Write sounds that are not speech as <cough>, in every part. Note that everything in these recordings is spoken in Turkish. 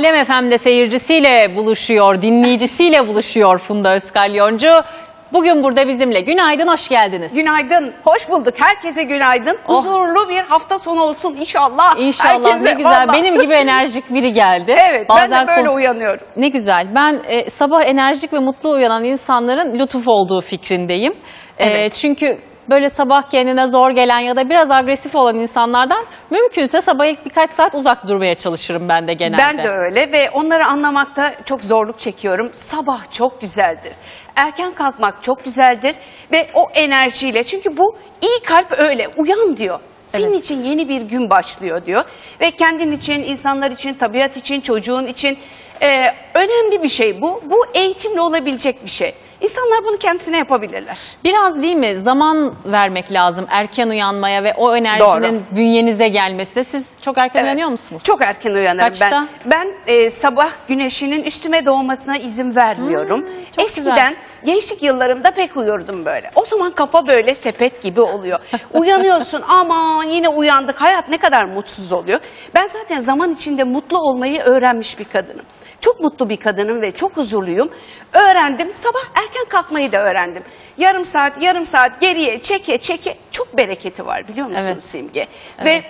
Alem FM'de seyircisiyle buluşuyor, dinleyicisiyle buluşuyor Funda Özkalyoncu. Bugün burada bizimle. Günaydın, hoş geldiniz. Günaydın, hoş bulduk. Herkese günaydın. Oh. Huzurlu bir hafta sonu olsun inşallah. İnşallah Herkese, ne güzel. vallahi. Benim gibi enerjik biri geldi. <laughs> Evet, ben de böyle uyanıyorum. Ne güzel. Ben e, sabah enerjik ve mutlu uyanan insanların lütuf olduğu fikrindeyim. E, Evet. çünkü böyle sabah kendine zor gelen ya da biraz agresif olan insanlardan mümkünse sabah ilk birkaç saat uzak durmaya çalışırım ben de genelde. Ben de öyle ve onları anlamakta çok zorluk çekiyorum. Sabah çok güzeldir. Erken kalkmak çok güzeldir ve o enerjiyle çünkü bu iyi kalp öyle uyan diyor. Senin Evet. için yeni bir gün başlıyor diyor ve kendin için, insanlar için, tabiat için, çocuğun için e, önemli bir şey bu. Bu eğitimle olabilecek bir şey. İnsanlar bunu kendisine yapabilirler. Biraz değil mi zaman vermek lazım erken uyanmaya ve o enerjinin bünyenize gelmesine. Siz çok erken Evet. uyanıyor musunuz? Çok erken uyanırım Kaçta? ben. Ben e, sabah güneşinin üstüme doğmasına izin vermiyorum. Hmm, Eskiden güzel. Gençlik yıllarımda pek uyurdum böyle. O zaman kafa böyle sepet gibi oluyor. <laughs> Uyanıyorsun aman yine uyandık. Hayat ne kadar mutsuz oluyor. Ben zaten zaman içinde mutlu olmayı öğrenmiş bir kadınım. Çok mutlu bir kadınım ve çok huzurluyum. Öğrendim. Sabah erken kalkmayı da öğrendim. Yarım saat, yarım saat geriye çeke çeke çok bereketi var biliyor musunuz Evet. Simge? Ve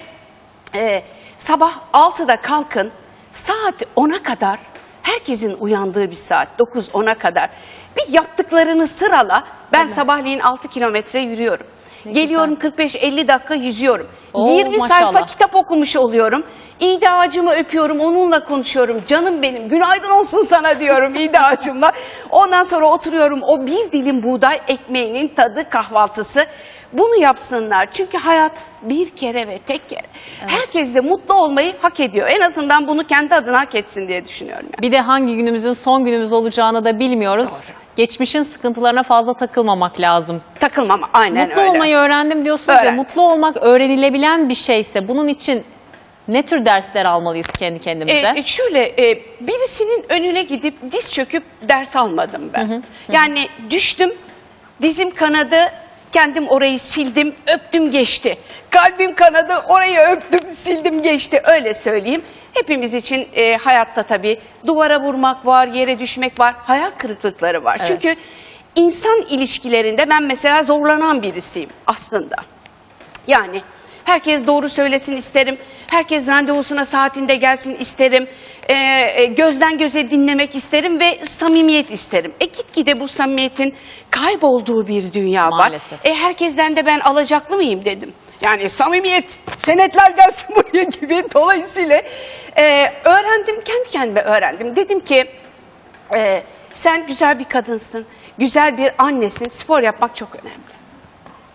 ee, sabah 6'da kalkın, saat 10'a kadar, herkesin uyandığı bir saat, 9-10'a kadar bir yaptıklarını sırala. Ben sabahleyin 6 kilometre yürüyorum. Ne Geliyorum 45-50 dakika yüzüyorum. Oo, 20 maşallah. sayfa kitap okumuş oluyorum. İğde ağacımı öpüyorum, onunla konuşuyorum. Canım benim, günaydın olsun sana diyorum <laughs> İğde ağacımla. Ondan sonra oturuyorum o bir dilim buğday ekmeğinin tadı kahvaltısı. Bunu yapsınlar çünkü hayat bir kere ve tek kere. Herkes de mutlu olmayı hak ediyor. En azından bunu kendi adına hak etsin diye düşünüyorum. Yani. Bir de hangi günümüzün son günümüz olacağını da bilmiyoruz. Geçmişin sıkıntılarına fazla takılmamak lazım. Takılmam aynen mutlu öyle. olmayı öğrendim diyorsunuz ya, Öğren. mutlu olmak öğrenilebilen bir şeyse bunun için ne tür dersler almalıyız kendi kendimize? E, şöyle e, birisinin önüne gidip diz çöküp ders almadım ben. Yani düştüm, dizim kanadı, kendim orayı sildim, öptüm geçti. Kalbim kanadı, orayı öptüm, sildim geçti. Öyle söyleyeyim. Hepimiz için e, hayatta tabii duvara vurmak var, yere düşmek var, hayal kırıklıkları var. Evet. Çünkü insan ilişkilerinde ben mesela zorlanan birisiyim aslında. Yani herkes doğru söylesin isterim. Herkes randevusuna saatinde gelsin isterim. Ee, e, gözden göze dinlemek isterim ve samimiyet isterim. E gitgide bu samimiyetin kaybolduğu bir dünya var. Maalesef. E herkesten de ben alacaklı mıyım dedim. Yani samimiyet, senetler gelsin <laughs> buraya gibi. Dolayısıyla e, öğrendim, kendi kendime öğrendim. Dedim ki e, sen güzel bir kadınsın, güzel bir annesin. Spor yapmak çok önemli.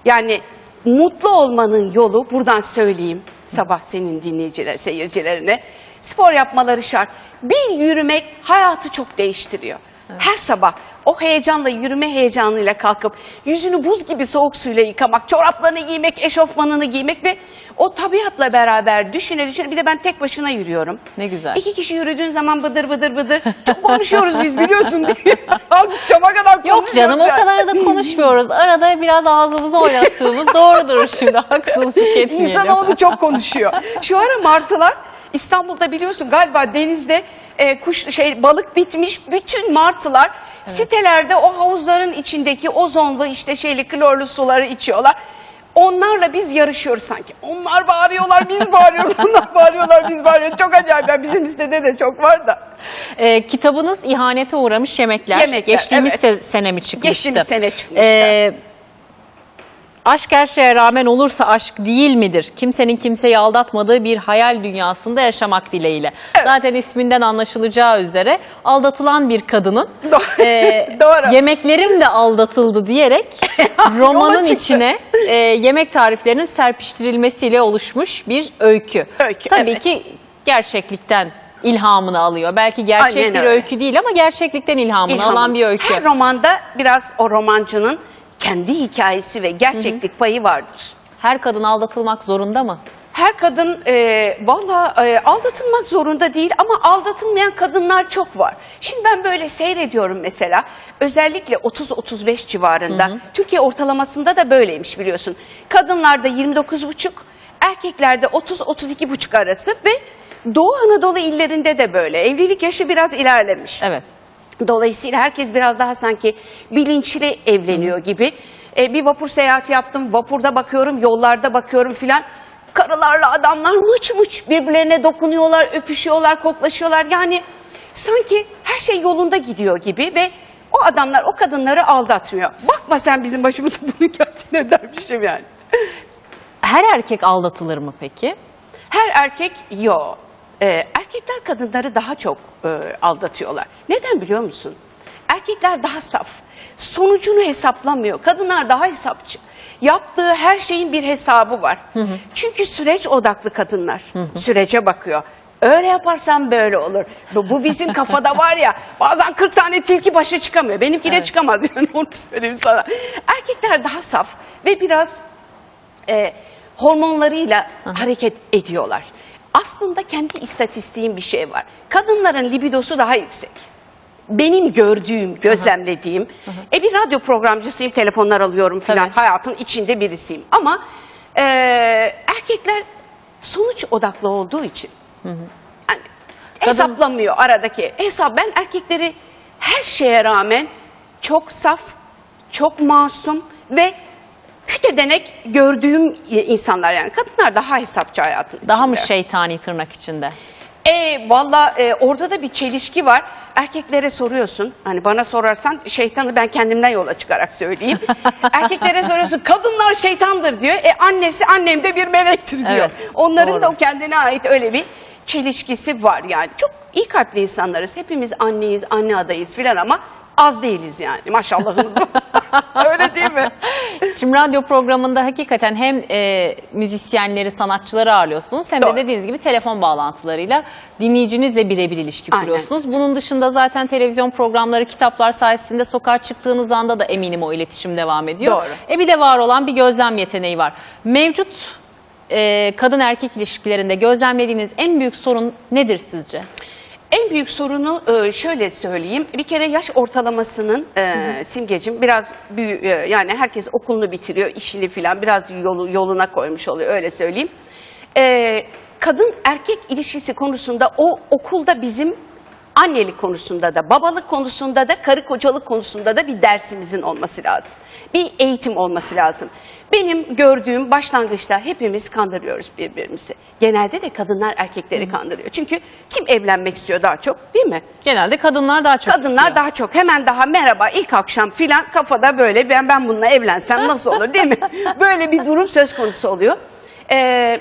Yani mutlu olmanın yolu buradan söyleyeyim sabah senin dinleyiciler, seyircilerine. Spor yapmaları şart. Bir yürümek hayatı çok değiştiriyor. Her sabah o heyecanla yürüme heyecanıyla kalkıp yüzünü buz gibi soğuk suyla yıkamak, çoraplarını giymek, eşofmanını giymek ve o tabiatla beraber düşüne düşüne bir de ben tek başına yürüyorum. Ne güzel. İki kişi yürüdüğün zaman bıdır bıdır bıdır çok konuşuyoruz biz <laughs> biliyorsun değil mi? Akşama kadar Yok canım o kadar da konuşmuyoruz. Arada biraz ağzımızı oynattığımız <laughs> doğrudur şimdi haksızlık etmeyelim. İnsanoğlu çok konuşuyor. Şu ara martılar İstanbul'da biliyorsun galiba denizde e, kuş şey balık bitmiş bütün martılar sitelerde o havuzların içindeki ozonlu işte şeyli klorlu suları içiyorlar. Onlarla biz yarışıyoruz sanki. Onlar bağırıyorlar, biz bağırıyoruz. <laughs> Onlar bağırıyorlar, biz bağırıyoruz. Çok acayip. Ya Bizim sitede de çok var da. Ee, kitabınız ihanete uğramış yemekler. Yemekler, Geçtiğimiz evet. se- sene mi çıkmıştı? Geçtiğimiz sene çıkmıştı. Ee, aşk her şeye rağmen olursa aşk değil midir? Kimsenin kimseyi aldatmadığı bir hayal dünyasında yaşamak dileğiyle. Zaten isminden anlaşılacağı üzere aldatılan bir kadının Doğru. e, <laughs> Doğru. yemeklerim de aldatıldı diyerek <laughs> romanın içine e, yemek tariflerinin serpiştirilmesiyle oluşmuş bir öykü. Öykü, Tabii evet. ki gerçeklikten ilhamını alıyor. Belki gerçek Aynen bir öyle. öykü değil ama gerçeklikten ilhamını İlhamı. alan bir öykü. Her romanda biraz o romancının kendi hikayesi ve gerçeklik payı vardır. Her kadın aldatılmak zorunda mı? Her kadın e, valla e, aldatılmak zorunda değil ama aldatılmayan kadınlar çok var. Şimdi ben böyle seyrediyorum mesela özellikle 30-35 civarında Türkiye ortalamasında da böyleymiş biliyorsun. Kadınlarda 29,5 erkeklerde 30-32,5 arası ve Doğu Anadolu illerinde de böyle. Evlilik yaşı biraz ilerlemiş. Evet. Dolayısıyla herkes biraz daha sanki bilinçli evleniyor gibi. E, bir vapur seyahati yaptım. Vapurda bakıyorum, yollarda bakıyorum filan. Karılarla adamlar mıç mıç birbirlerine dokunuyorlar, öpüşüyorlar, koklaşıyorlar. Yani sanki her şey yolunda gidiyor gibi ve o adamlar o kadınları aldatmıyor. Bakma sen bizim başımıza <laughs> bunu geldiğine dermişim yani. Her erkek aldatılır mı peki? Her erkek yok. Ee, erkekler kadınları daha çok e, aldatıyorlar. Neden biliyor musun? Erkekler daha saf. Sonucunu hesaplamıyor. Kadınlar daha hesapçı. Yaptığı her şeyin bir hesabı var. Çünkü süreç odaklı kadınlar. Sürece bakıyor. Öyle yaparsam böyle olur. Bu, bu bizim kafada <laughs> var ya bazen 40 tane tilki başa çıkamıyor. Benimki de çıkamaz <laughs> yani onu söyleyeyim sana. Erkekler daha saf ve biraz e, hormonlarıyla hareket ediyorlar. Aslında kendi istatistiğim bir şey var. Kadınların libidosu daha yüksek. Benim gördüğüm, gözlemlediğim. E bir radyo programcısıyım, telefonlar alıyorum filan. Hayatın içinde birisiyim. Ama e, erkekler sonuç odaklı olduğu için. Yani hesaplamıyor aradaki. Hesap ben erkekleri her şeye rağmen çok saf, çok masum ve kütedenek gördüğüm insanlar yani. Kadınlar daha hesapçı hayatın Daha mı içinde. şeytani tırnak içinde? E valla e, orada da bir çelişki var. Erkeklere soruyorsun. Hani bana sorarsan şeytanı ben kendimden yola çıkarak söyleyeyim. <laughs> Erkeklere soruyorsun kadınlar şeytandır diyor. E annesi annem de bir melektir diyor. Evet, Onların doğru. da o kendine ait öyle bir çelişkisi var yani. Çok iyi kalpli insanlarız. Hepimiz anneyiz, anne adayız filan ama az değiliz yani. Maşallahımız <laughs> öyle değil mi? Şimdi radyo programında hakikaten hem e, müzisyenleri, sanatçıları ağırlıyorsunuz hem Doğru. de dediğiniz gibi telefon bağlantılarıyla dinleyicinizle birebir ilişki Aynen. kuruyorsunuz. Bunun dışında zaten televizyon programları, kitaplar sayesinde sokağa çıktığınız anda da eminim o iletişim devam ediyor. Doğru. E bir de var olan bir gözlem yeteneği var. Mevcut e, kadın erkek ilişkilerinde gözlemlediğiniz en büyük sorun nedir sizce? En büyük sorunu e, şöyle söyleyeyim. Bir kere yaş ortalamasının e, simgecim biraz büyük yani herkes okulunu bitiriyor, işini filan biraz yolu, yoluna koymuş oluyor öyle söyleyeyim. E, kadın erkek ilişkisi konusunda o okulda bizim annelik konusunda da, babalık konusunda da, karı kocalık konusunda da bir dersimizin olması lazım. Bir eğitim olması lazım. Benim gördüğüm başlangıçta hepimiz kandırıyoruz birbirimizi. Genelde de kadınlar erkekleri kandırıyor. Çünkü kim evlenmek istiyor daha çok değil mi? Genelde kadınlar daha çok Kadınlar istiyor. daha çok hemen daha merhaba ilk akşam filan kafada böyle ben ben bununla evlensem nasıl olur değil mi? <laughs> Böyle bir durum söz konusu oluyor. Ee,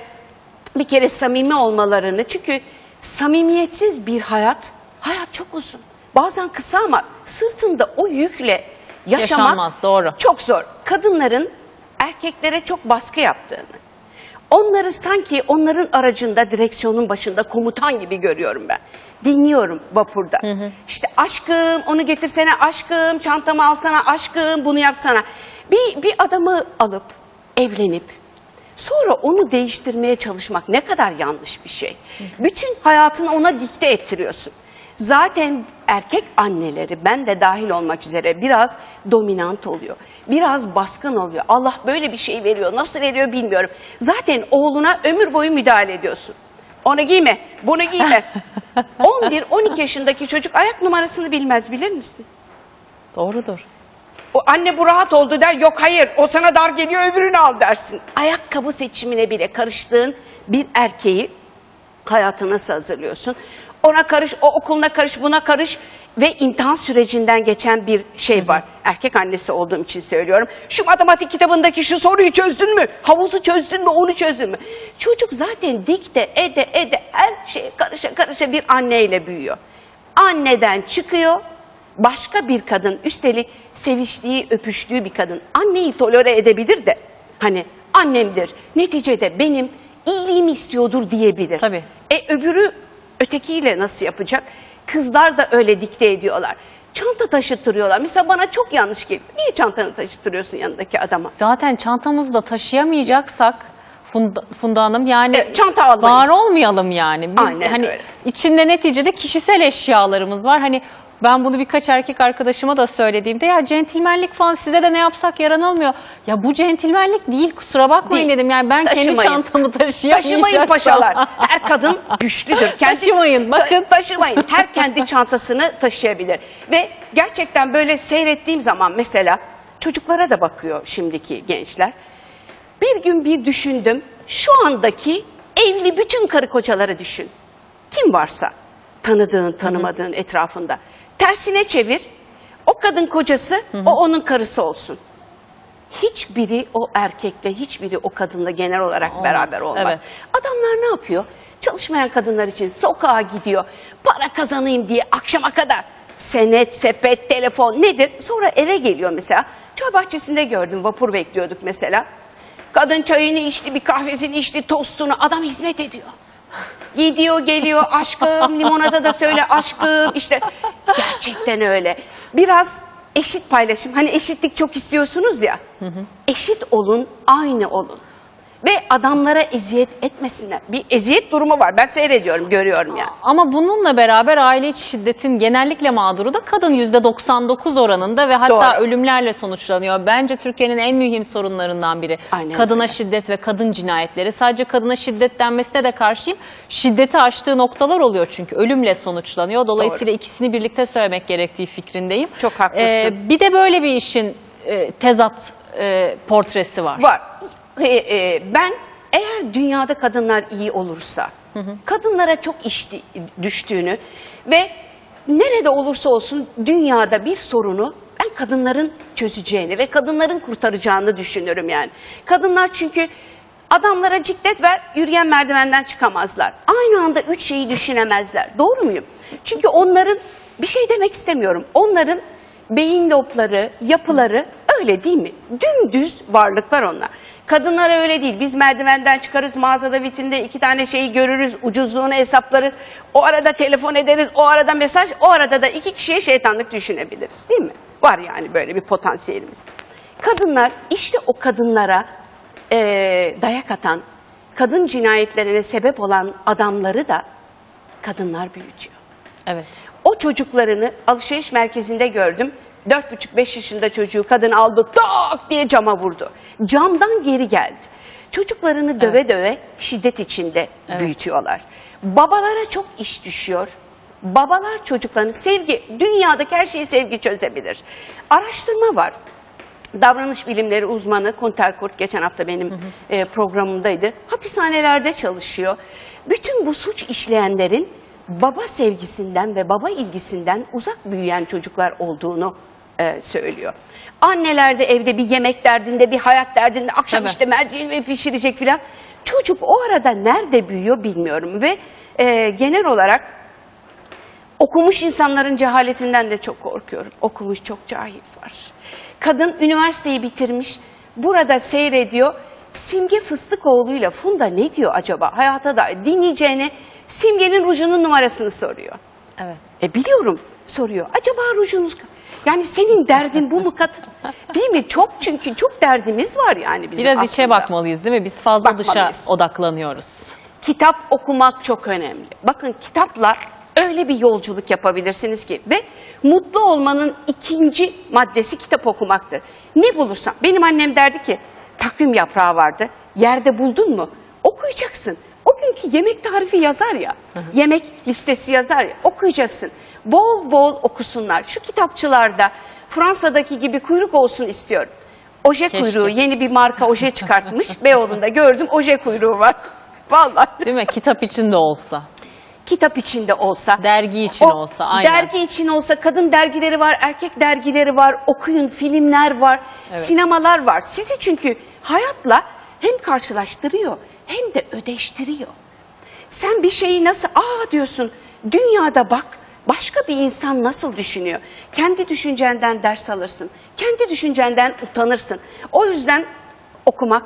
bir kere samimi olmalarını çünkü samimiyetsiz bir hayat hayat çok uzun. Bazen kısa ama sırtında o yükle yaşamak Yaşanmaz, doğru. çok zor. Kadınların erkeklere çok baskı yaptığını, onları sanki onların aracında direksiyonun başında komutan gibi görüyorum ben. Dinliyorum vapurda. İşte aşkım onu getirsene aşkım çantamı alsana aşkım bunu yapsana. Bir, bir adamı alıp evlenip sonra onu değiştirmeye çalışmak ne kadar yanlış bir şey. Bütün hayatını ona dikte ettiriyorsun. Zaten erkek anneleri ben de dahil olmak üzere biraz dominant oluyor. Biraz baskın oluyor. Allah böyle bir şey veriyor. Nasıl veriyor bilmiyorum. Zaten oğluna ömür boyu müdahale ediyorsun. Onu giyme, bunu giyme. <laughs> 11-12 yaşındaki çocuk ayak numarasını bilmez bilir misin? Doğrudur. O anne bu rahat oldu der. Yok hayır o sana dar geliyor öbürünü al dersin. Ayakkabı seçimine bile karıştığın bir erkeği hayatı nasıl hazırlıyorsun? Ona karış, o okuluna karış, buna karış ve imtihan sürecinden geçen bir şey var. Erkek annesi olduğum için söylüyorum. Şu matematik kitabındaki şu soruyu çözdün mü? Havuzu çözdün mü? Onu çözdün mü? Çocuk zaten dikte ede ede her şeye karışa karışa bir anneyle büyüyor. Anneden çıkıyor, başka bir kadın üstelik seviştiği, öpüştüğü bir kadın anneyi tolere edebilir de hani annemdir neticede benim iyiliğimi istiyordur diyebilir. Tabii. E öbürü ötekiyle nasıl yapacak? Kızlar da öyle dikte ediyorlar. Çanta taşıttırıyorlar. Mesela bana çok yanlış geliyor. Niye çantanı taşıttırıyorsun yanındaki adama? Zaten çantamızı da taşıyamayacaksak Funda, Funda Hanım yani Evet, çanta almayın. var olmayalım yani. Biz Aynen hani öyle. içinde neticede kişisel eşyalarımız var. Hani Ben bunu birkaç erkek arkadaşıma da söylediğimde ya centilmenlik falan size de ne yapsak yaranılmıyor. Ya bu centilmenlik değil kusura bakmayın Değil. dedim. Yani ben kendi Taşımayın. çantamı taşıyamayacaksam. Taşımayın paşalar. <laughs> Her kadın güçlüdür. Kendi, Taşımayın, bakın. Ta- taşımayın. Her kendi çantasını taşıyabilir. Ve gerçekten böyle seyrettiğim zaman mesela çocuklara da bakıyor şimdiki gençler. Bir gün bir düşündüm. Şu andaki evli bütün karı kocaları düşün. Kim varsa tanıdığın, tanımadığın etrafında. Tersine çevir. O kadın kocası, o onun karısı olsun. Hiçbiri o erkekle, hiçbiri o kadınla genel olarak Olmaz, beraber olmaz. evet. Adamlar ne yapıyor? Çalışmayan kadınlar için sokağa gidiyor. Para kazanayım diye akşama kadar. Senet, sepet, telefon nedir? Sonra eve geliyor mesela. Çay bahçesinde gördüm vapur bekliyorduk mesela. Kadın çayını içti, bir kahvesini içti, tostunu. Adam hizmet ediyor. Gidiyor geliyor aşkım limonata da söyle aşkım. İşte gerçekten öyle. Biraz eşit paylaşım. Hani eşitlik çok istiyorsunuz ya. Eşit olun aynı olun ve adamlara eziyet etmesinler. Bir eziyet durumu var ben seyrediyorum görüyorum yani. Ama bununla beraber aile içi şiddetin genellikle mağduru da kadın %99 oranında ve hatta Doğru. ölümlerle sonuçlanıyor. Bence Türkiye'nin en mühim sorunlarından biri. Aynen kadına öyle. şiddet ve kadın cinayetleri. Sadece kadına şiddet denmesine de karşıyım. Şiddeti aştığı noktalar oluyor çünkü ölümle sonuçlanıyor. Dolayısıyla ikisini birlikte söylemek gerektiği fikrindeyim. Çok haklısın. bir de böyle bir işin e, tezat e, portresi var. Var. E, e, ben eğer dünyada kadınlar iyi olursa, kadınlara çok iş düştüğünü ve nerede olursa olsun dünyada bir sorunu ben kadınların çözeceğini ve kadınların kurtaracağını düşünürüm yani. Kadınlar çünkü adamlara ciklet ver, yürüyen merdivenden çıkamazlar. Aynı anda üç şeyi düşünemezler. Doğru muyum? Çünkü onların bir şey demek istemiyorum. Onların beyin lobları, yapıları öyle değil mi? Dümdüz varlıklar onlar. Kadınlar öyle değil. Biz merdivenden çıkarız, mağazada vitrinde iki tane şeyi görürüz, ucuzluğunu hesaplarız. O arada telefon ederiz, o arada mesaj, o arada da iki kişiye şeytanlık düşünebiliriz değil mi? Var yani böyle bir potansiyelimiz. Kadınlar işte o kadınlara eee, dayak atan, kadın cinayetlerine sebep olan adamları da kadınlar büyütüyor. Evet. O çocuklarını alışveriş merkezinde gördüm. 4,5-5 yaşında çocuğu kadın aldı tak diye cama vurdu. Camdan geri geldi. Çocuklarını döve döve şiddet içinde Evet. büyütüyorlar. Babalara çok iş düşüyor. Babalar çocuklarını sevgi, dünyadaki her şeyi sevgi çözebilir. Araştırma var. Davranış bilimleri uzmanı Kunter Kurt geçen hafta benim e, programımdaydı. Hapishanelerde çalışıyor. Bütün bu suç işleyenlerin baba sevgisinden ve baba ilgisinden uzak büyüyen çocuklar olduğunu e, söylüyor. Anneler de evde bir yemek derdinde, bir hayat derdinde, akşam Tabii. işte mercimeği pişirecek filan. Çocuk o arada nerede büyüyor bilmiyorum ve e, genel olarak Okumuş insanların cehaletinden de çok korkuyorum. Okumuş çok cahil var. Kadın üniversiteyi bitirmiş, burada seyrediyor. Simge Fıstıkoğlu'yla Funda ne diyor acaba hayata dair dinleyeceğine Simge'nin rujunun numarasını soruyor. Evet. E biliyorum soruyor. Acaba rujunuz... Yani senin derdin bu mu kat? Değil mi? Çok çünkü çok derdimiz var yani bizim Biraz aslında. içe bakmalıyız değil mi? Biz fazla dışa Bakmalıyız. odaklanıyoruz. kitap okumak çok önemli. Bakın kitapla öyle bir yolculuk yapabilirsiniz ki ve mutlu olmanın ikinci maddesi kitap okumaktır. Ne bulursan. Benim annem derdi ki takvim yaprağı vardı. Yerde buldun mu? Okuyacaksın. O günkü yemek tarifi yazar ya. Yemek listesi yazar ya. Okuyacaksın. Bol bol okusunlar. Şu kitapçılarda Fransa'daki gibi kuyruk olsun istiyorum. Oje Keşke. kuyruğu yeni bir marka oje çıkartmış. <laughs> Beyoğlu'nda gördüm oje kuyruğu var. <laughs> Vallahi Değil mi? Kitap içinde olsa. kitap içinde olsa. Dergi için olsa, aynen. Dergi için olsa kadın dergileri var, erkek dergileri var, okuyun filmler var, Evet. sinemalar var. Sizi çünkü hayatla hem karşılaştırıyor hem de ödeştiriyor. Sen bir şeyi nasıl aa diyorsun dünyada bak başka bir insan nasıl düşünüyor? Kendi düşüncenden ders alırsın. Kendi düşüncenden utanırsın. O yüzden okumak,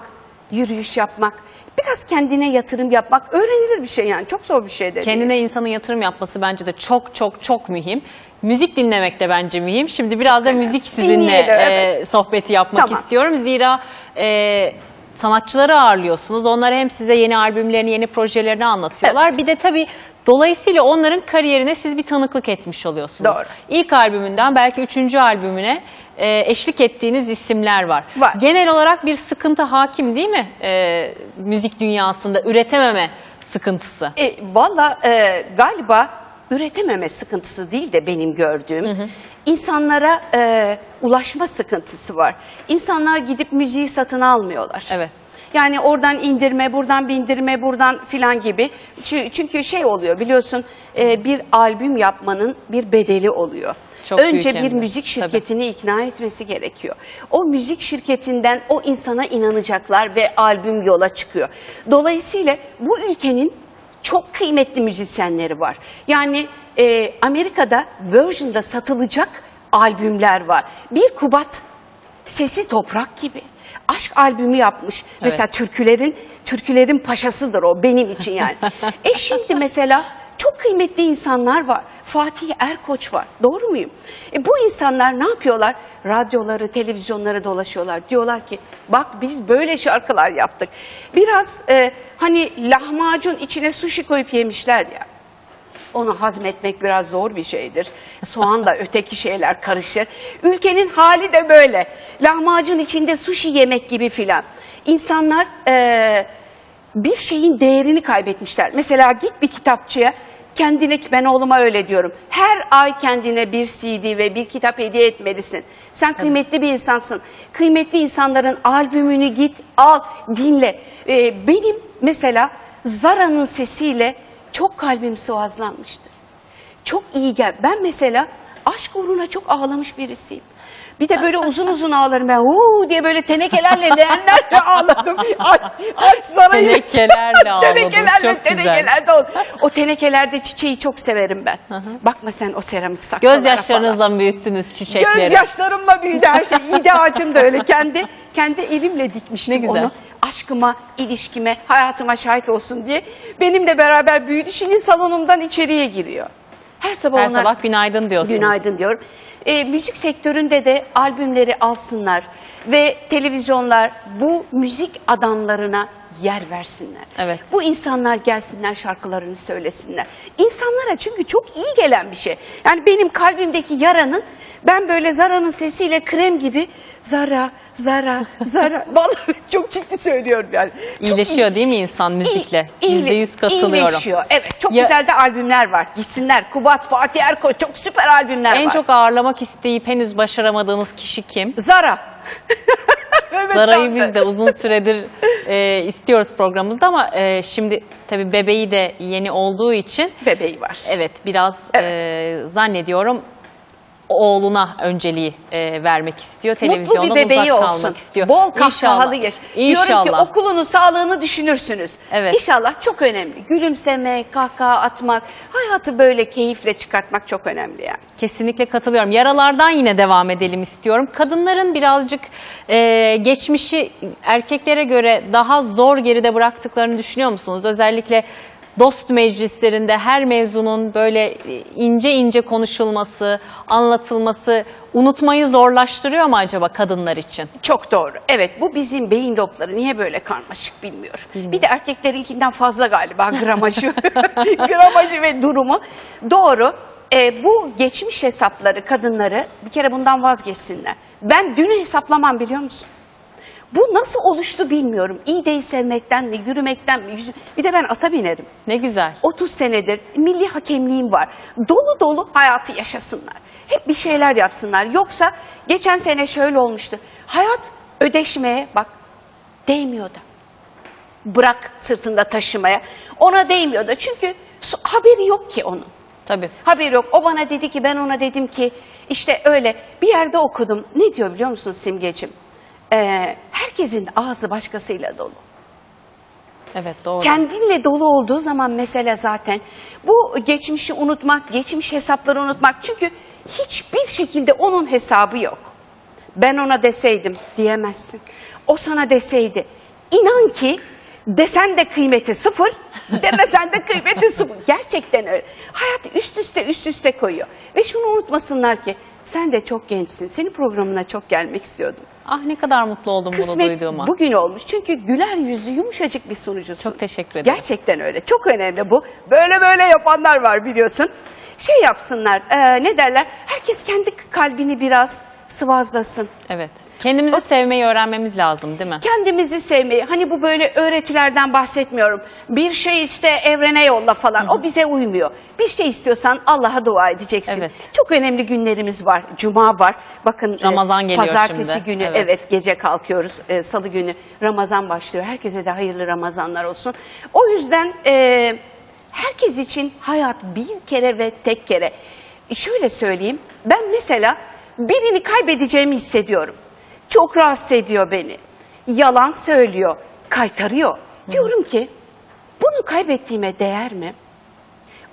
yürüyüş yapmak, biraz kendine yatırım yapmak öğrenilir bir şey yani. Çok zor bir şey de değil. Kendine insanın yatırım yapması bence de çok çok çok mühim. Müzik dinlemek de bence mühim. Şimdi biraz da müzik sizinle Dinleyelim, e, evet. sohbeti yapmak Tamam. istiyorum. Zira e, sanatçıları ağırlıyorsunuz. Onlar hem size yeni albümlerini, yeni projelerini anlatıyorlar. Evet. Bir de tabii Dolayısıyla onların kariyerine siz bir tanıklık etmiş oluyorsunuz. Doğru. İlk albümünden belki üçüncü albümüne e, eşlik ettiğiniz isimler var. Var. Genel olarak bir sıkıntı hakim değil mi e, müzik dünyasında üretememe sıkıntısı? E, Valla e, galiba üretememe sıkıntısı değil de benim gördüğüm insanlara e, ulaşma sıkıntısı var. İnsanlar gidip müziği satın almıyorlar. Evet. Yani oradan indirme, buradan bindirme, buradan filan gibi. Çü- Çünkü şey oluyor biliyorsun e, bir albüm yapmanın bir bedeli oluyor. Çok Önce bir de. müzik Tabii. şirketini ikna etmesi gerekiyor. O müzik şirketinden o insana inanacaklar ve albüm yola çıkıyor. Dolayısıyla bu ülkenin çok kıymetli müzisyenleri var. Yani e, Amerika'da Virgin'da satılacak albümler var. Bir Kubat sesi toprak gibi. Aşk albümü yapmış. Mesela türkülerin türkülerin paşasıdır o benim için yani. <laughs> e şimdi mesela çok kıymetli insanlar var. Fatih Erkoç var. Doğru muyum? E bu insanlar ne yapıyorlar? Radyoları, televizyonları dolaşıyorlar. Diyorlar ki bak biz böyle şarkılar yaptık. Biraz e, hani lahmacun içine sushi koyup yemişler ya. Onu hazmetmek biraz zor bir şeydir. Soğan da öteki şeyler karışır. Ülkenin hali de böyle. Lahmacun içinde sushi yemek gibi filan. İnsanlar eee, bir şeyin değerini kaybetmişler. Mesela git bir kitapçıya kendine ben oğluma öyle diyorum. Her ay kendine bir CD ve bir kitap hediye etmelisin. Sen kıymetli bir insansın. Kıymetli insanların albümünü git al dinle. Ee, benim mesela Zara'nın sesiyle çok kalbim sıvazlanmıştır. Çok iyi gel. Ben mesela aşk uğruna çok ağlamış birisiyim. Bir de böyle uzun uzun ağlarım ben. Uuu diye böyle tenekelerle, leğenlerle <laughs> ağladım. Aç, aç sarayı. Tenekelerle ağladın. Tenekelerle, Çok güzel. tenekelerde ol- O tenekelerde çiçeği çok severim ben. Bakma sen o seramik saksılara falan. Gözyaşlarınızla mı büyüttünüz çiçekleri? Gözyaşlarımla büyüdü her şey. İde ağacım da öyle. Kendi kendi elimle dikmiştim Ne güzel. onu. Aşkıma, ilişkime, hayatıma şahit olsun diye. Benimle beraber büyüdü. Şimdi salonumdan içeriye giriyor. Her sabah Her ona sabah günaydın diyorsunuz. günaydın diyorum. Ee, müzik sektöründe de albümleri alsınlar ve televizyonlar bu müzik adamlarına yer versinler. Evet. Bu insanlar gelsinler şarkılarını söylesinler. İnsanlara çünkü çok iyi gelen bir şey. Yani benim kalbimdeki yaranın ben böyle Zara'nın sesiyle krem gibi Zara, Zara, Zara. <laughs> Vallahi çok ciddi söylüyorum yani. Çok İyileşiyor değil mi insan müzikle? Yüzde yüz katılıyorum. İyileşiyor. Evet çok Ya- güzel de albümler var. Gitsinler. Kubat, Fatih Erkoç çok süper albümler En var. çok ağırlamak isteyip henüz başaramadığınız kişi kim? Zara. <laughs> evet, Zara'yı biz de uzun süredir <laughs> e, istiyoruz programımızda ama e, şimdi tabii bebeği de yeni olduğu için bebeği var. evet biraz Evet. e, zannediyorum oğluna önceliği e, vermek istiyor. Mutlu bir Televizyondan bebeği uzak olsun. kalmak istiyor. Bol kahkahalı yaş. İnşallah. Diyorum ki okulunun sağlığını düşünürsünüz. Evet. İnşallah çok önemli. Gülümsemek, kahkaha atmak, hayatı böyle keyifle çıkartmak çok önemli yani. Kesinlikle katılıyorum. Yaralardan yine devam edelim istiyorum. Kadınların birazcık e, geçmişi erkeklere göre daha zor geride bıraktıklarını düşünüyor musunuz? Özellikle dost meclislerinde her mevzunun böyle e, ince ince konuşulması, anlatılması unutmayı zorlaştırıyor mu acaba kadınlar için? Çok doğru. Evet bu bizim beyin lobları niye böyle karmaşık bilmiyorum. Bir de erkeklerinkinden fazla galiba gramajı, <laughs> gramajı ve durumu. Doğru. Ee, bu geçmiş hesapları kadınları bir kere bundan vazgeçsinler. Ben dünü hesaplamam biliyor musun? Bu nasıl oluştu bilmiyorum. İğdeyi sevmekten mi, yürümekten mi? yüzü- Bir de ben ata binerim. Ne güzel. 30 senedir milli hakemliğim var. Dolu dolu hayatı yaşasınlar. Hep bir şeyler yapsınlar. Yoksa geçen sene şöyle olmuştu. Hayat ödeşmeye bak değmiyor da. Bırak sırtında taşımaya. Ona değmiyor da. Çünkü su- haberi yok ki onun. Tabii. Haberi yok. O bana dedi ki ben ona dedim ki işte öyle bir yerde okudum. Ne diyor biliyor musun Simgeciğim? Ee, herkesin ağzı başkasıyla dolu. Evet doğru. Kendinle dolu olduğu zaman mesele zaten bu geçmişi unutmak, geçmiş hesapları unutmak. Çünkü hiçbir şekilde onun hesabı yok. Ben ona deseydim diyemezsin. O sana deseydi. inan ki desen de kıymeti sıfır, <laughs> demesen de kıymeti sıfır. Gerçekten öyle. Hayat üst üste üst üste koyuyor. Ve şunu unutmasınlar ki sen de çok gençsin. Senin programına çok gelmek istiyordum. Ah ne kadar mutlu oldum bunu Kısmet duyduğuma. bugün olmuş. Çünkü güler yüzlü, yumuşacık bir sunucusun. Çok teşekkür ederim. Gerçekten öyle. Çok önemli bu. Böyle böyle yapanlar var biliyorsun. Şey yapsınlar, e, ne derler? Herkes kendi kalbini biraz sıvazlasın. Evet. Kendimizi sevmeyi öğrenmemiz lazım değil mi? Kendimizi sevmeyi, hani bu böyle öğretilerden bahsetmiyorum. Bir şey iste evrene yolla falan. O bize uymuyor. Bir şey istiyorsan Allah'a dua edeceksin. Evet. Çok önemli günlerimiz var. Cuma var. Bakın e, Ramazan geliyor pazartesi şimdi. günü Evet. evet. gece kalkıyoruz. E, Salı günü Ramazan başlıyor. Herkese de hayırlı Ramazanlar olsun. O yüzden e, herkes için hayat bir kere ve tek kere. E, şöyle söyleyeyim. Ben mesela birini kaybedeceğimi hissediyorum. Çok rahatsız ediyor beni. Yalan söylüyor, kaytarıyor. Diyorum ki bunu kaybettiğime değer mi?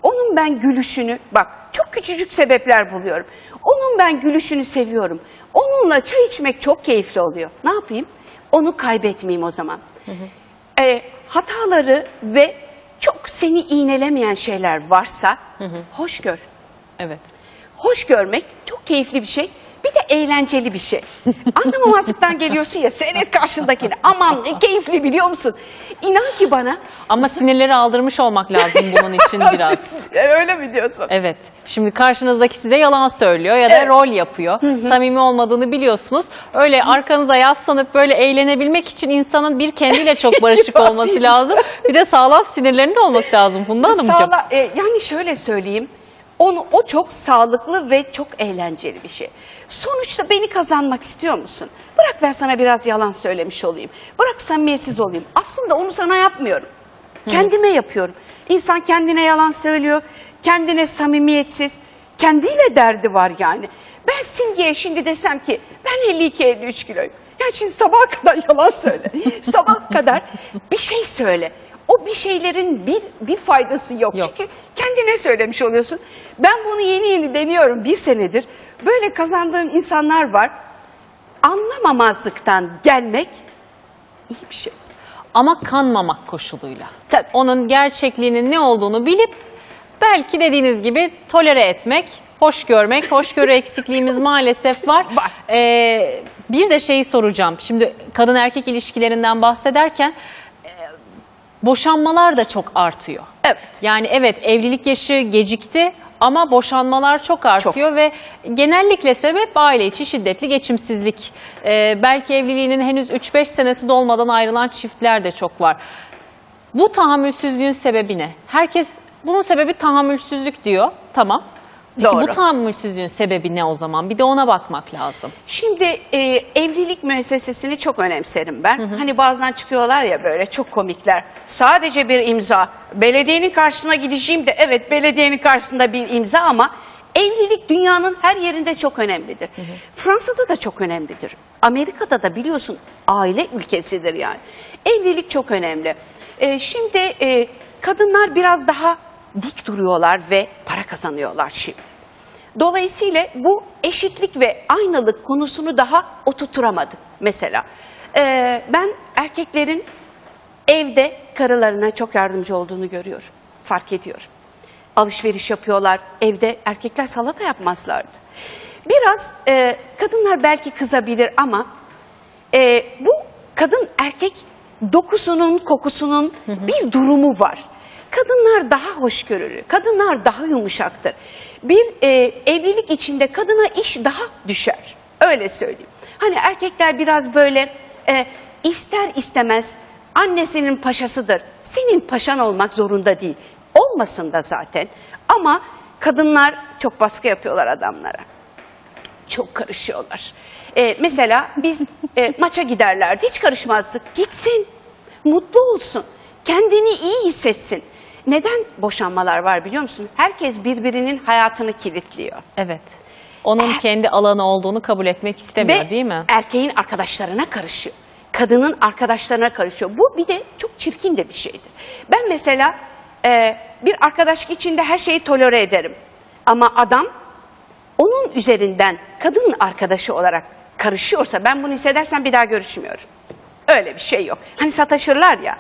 Onun ben gülüşünü, bak çok küçücük sebepler buluyorum. Onun ben gülüşünü seviyorum. Onunla çay içmek çok keyifli oluyor. Ne yapayım? Onu kaybetmeyeyim o zaman. Ee, hataları ve çok seni iğnelemeyen şeyler varsa hoş gör. Evet. Hoş görmek çok keyifli bir şey. Bir de eğlenceli bir şey. <laughs> Anlamamazlıktan geliyorsun ya seyret karşındakini. Aman ne keyifli biliyor musun? İnan ki bana. Ama sinirleri aldırmış olmak lazım bunun için <laughs> biraz. <laughs> Öyle mi diyorsun? Evet. Şimdi karşınızdaki size yalan söylüyor ya da Evet. rol yapıyor. Samimi olmadığını biliyorsunuz. Öyle arkanıza yaslanıp böyle eğlenebilmek için insanın bir kendiyle çok barışık olması lazım. Bir de sağlam sinirlerinin olması lazım Funda Hanımcığım. Sağla- e, yani şöyle söyleyeyim. Onu, o çok sağlıklı ve çok eğlenceli bir şey. Sonuçta beni kazanmak istiyor musun? Bırak ben sana biraz yalan söylemiş olayım. Bırak samimiyetsiz olayım. Aslında onu sana yapmıyorum. Kendime yapıyorum. İnsan kendine yalan söylüyor. Kendine samimiyetsiz. Kendiyle derdi var yani. Ben Simge'ye şimdi desem ki ben 52-53 kiloyum. Ya şimdi sabaha kadar yalan söyle. <laughs> Sabah kadar bir şey söyle. O bir şeylerin bir bir faydası yok. Yok. Çünkü kendine söylemiş oluyorsun. Ben bunu yeni yeni deniyorum bir senedir. Böyle kazandığım insanlar var. Anlamamazlıktan gelmek iyi bir şey. Ama kanmamak koşuluyla. Tabii. Onun gerçekliğinin ne olduğunu bilip belki dediğiniz gibi tolere etmek, hoş görmek. Hoşgörü <laughs> eksikliğimiz maalesef var. Var. Ee, bir de şeyi soracağım. Şimdi kadın erkek ilişkilerinden bahsederken boşanmalar da çok artıyor. Evet. Yani evet evlilik yaşı gecikti ama boşanmalar çok artıyor ve genellikle sebep aile içi şiddetli geçimsizlik. Ee, belki evliliğinin henüz 3-5 senesi dolmadan ayrılan çiftler de çok var. Bu tahammülsüzlüğün sebebi ne? Herkes bunun sebebi tahammülsüzlük diyor. Tamam. Peki Doğru. bu tahammülsüzlüğün sebebi ne o zaman? Bir de ona bakmak lazım. Şimdi e, evlilik müessesesini çok önemserim ben. Hani bazen çıkıyorlar ya böyle çok komikler. Sadece bir imza. Belediyenin karşısına gideceğim de evet belediyenin karşısında bir imza ama evlilik dünyanın her yerinde çok önemlidir. Fransa'da da çok önemlidir. Amerika'da da biliyorsun aile ülkesidir yani. Evlilik çok önemli. E, şimdi e, kadınlar biraz daha dik duruyorlar ve para kazanıyorlar şimdi. Dolayısıyla bu eşitlik ve aynılık konusunu daha oturtturamadık mesela. Ee, ben erkeklerin evde karılarına çok yardımcı olduğunu görüyorum, fark ediyorum. Alışveriş yapıyorlar, evde erkekler salata yapmazlardı. Biraz e, kadınlar belki kızabilir ama e, bu kadın erkek dokusunun, kokusunun bir durumu var. Kadınlar daha hoşgörülü, kadınlar daha yumuşaktır. Bir e, evlilik içinde kadına iş daha düşer. Öyle söyleyeyim. Hani erkekler biraz böyle e, ister istemez annesinin paşasıdır. Senin paşan olmak zorunda değil. Olmasın da zaten. Ama kadınlar çok baskı yapıyorlar adamlara çok karışıyorlar. Ee, mesela biz e, maça giderlerdi, hiç karışmazdık. Gitsin, mutlu olsun, kendini iyi hissetsin. Neden boşanmalar var biliyor musun? Herkes birbirinin hayatını kilitliyor. Evet. Onun kendi alanı olduğunu kabul etmek istemiyor Ve değil mi? erkeğin arkadaşlarına karışıyor. Kadının arkadaşlarına karışıyor. Bu bir de çok çirkin de bir şeydir. Ben mesela e, bir arkadaşlık içinde her şeyi tolere ederim. Ama adam onun üzerinden kadının arkadaşı olarak karışıyorsa ben bunu hissedersem bir daha görüşmüyorum. Öyle bir şey yok. Hani sataşırlar ya.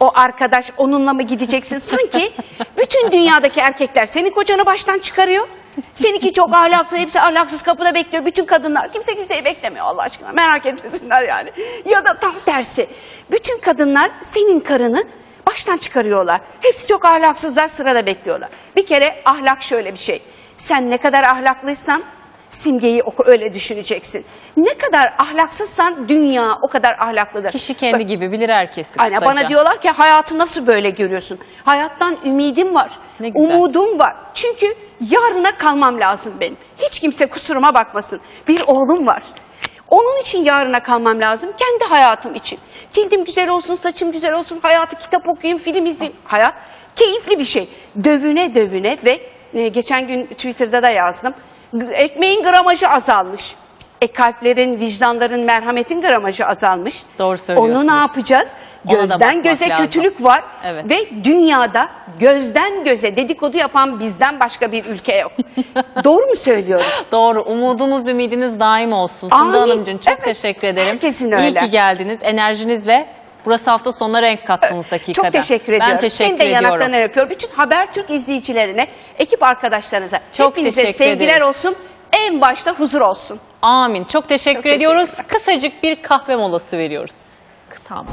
O arkadaş onunla mı gideceksin? Sanki <laughs> bütün dünyadaki erkekler senin kocanı baştan çıkarıyor. Seninki çok ahlaklı, hepsi ahlaksız kapıda bekliyor. Bütün kadınlar, kimse kimseyi beklemiyor Allah aşkına. Merak etmesinler yani. Ya da tam tersi. Bütün kadınlar senin karını baştan çıkarıyorlar. Hepsi çok ahlaksızlar, sırada bekliyorlar. Bir kere ahlak şöyle bir şey. Sen ne kadar ahlaklıysan simgeyi öyle düşüneceksin. Ne kadar ahlaksızsan dünya o kadar ahlaklıdır. Kişi kendi gibi bilir herkesi Aynen bana diyorlar ki hayatı nasıl böyle görüyorsun? Hayattan ümidim var. Umudum var. Çünkü yarına kalmam lazım benim. Hiç kimse kusuruma bakmasın. Bir oğlum var. Onun için yarına kalmam lazım. Kendi hayatım için. Cildim güzel olsun, saçım güzel olsun, hayatı kitap okuyayım, film izleyeyim. Hayat keyifli bir şey. Dövüne dövüne ve e, geçen gün Twitter'da da yazdım. Ekmeğin gramajı azalmış. E kalplerin, vicdanların, merhametin gramajı azalmış. Doğru söylüyorsunuz. Onu ne yapacağız? Gözden göze lazım. kötülük var Evet. ve dünyada gözden göze dedikodu yapan bizden başka bir ülke yok. <laughs> Doğru mu söylüyorum? Doğru. Umudunuz, ümidiniz daim olsun. Funda. Hanımcığım çok Evet. teşekkür ederim. Herkesin İyi öyle. ki geldiniz. Enerjinizle burası hafta sonuna renk kattınız hakikaten. Çok teşekkür ediyorum. Ben teşekkür Seni de ediyorum. yanaklarından öpüyorum. Bütün Habertürk izleyicilerine, ekip arkadaşlarınıza Çok hepinize teşekkür sevgiler ederiz. olsun. En başta huzur olsun. Amin. Çok teşekkür Çok teşekkür ediyoruz. Kısacık bir kahve molası veriyoruz. Kısa ama.